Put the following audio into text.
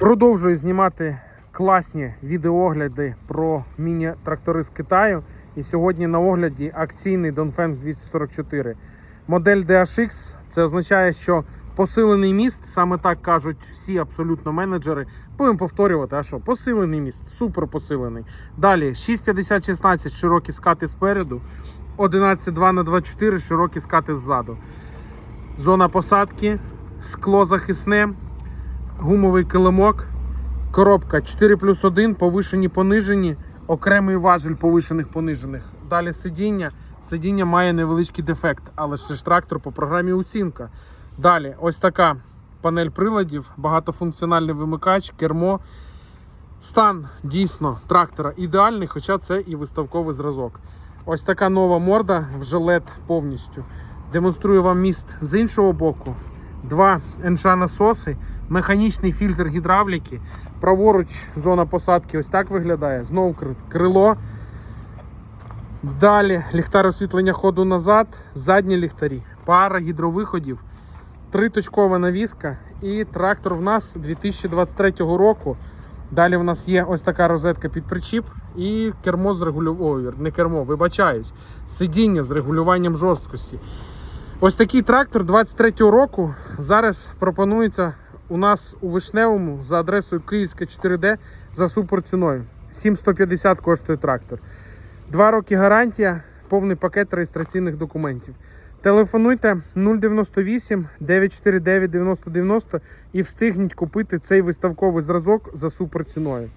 Продовжую знімати класні відеогляди про міні-трактори з Китаю. І сьогодні на огляді акційний Dongfeng 244. Модель DHX це означає, що посилений міст, саме так кажуть всі абсолютно менеджери. Будемо повторювати, а що? Посилений міст, супер посилений. Далі 650-16 широкі скати спереду, 11.2 на 24 широкі скати ззаду. Зона посадки, скло захисне, гумовий килимок, коробка 4 плюс 1, повишені понижені, окремий важель повишених понижених. Далі сидіння. Сидіння має невеличкий дефект, але ще ж трактор по програмі оцінка. Далі, ось така панель приладів, багатофункціональний вимикач, кермо. Стан дійсно трактора ідеальний, хоча це і виставковий зразок. Ось така нова морда вже LED повністю. Демонструю вам міст з іншого боку. Два НШ насоси, механічний фільтр гідравліки. Праворуч зона посадки ось так виглядає. Знову крило. Далі ліхтар освітлення ходу назад, задні ліхтарі, пара гідровиходів, триточкова навіска і трактор в нас 2023 року. Далі в нас є ось така розетка під причіп і кермо з регулюванням, не кермо, вибачаюсь, сидіння з регулюванням жорсткості. Ось такий трактор 23-го року зараз пропонується у нас у Вишневому за адресою Київська 4D за суперціною. 7150 коштує трактор. Два роки гарантія, повний пакет реєстраційних документів. Телефонуйте 098 949 9090 і встигніть купити цей виставковий зразок за суперціною.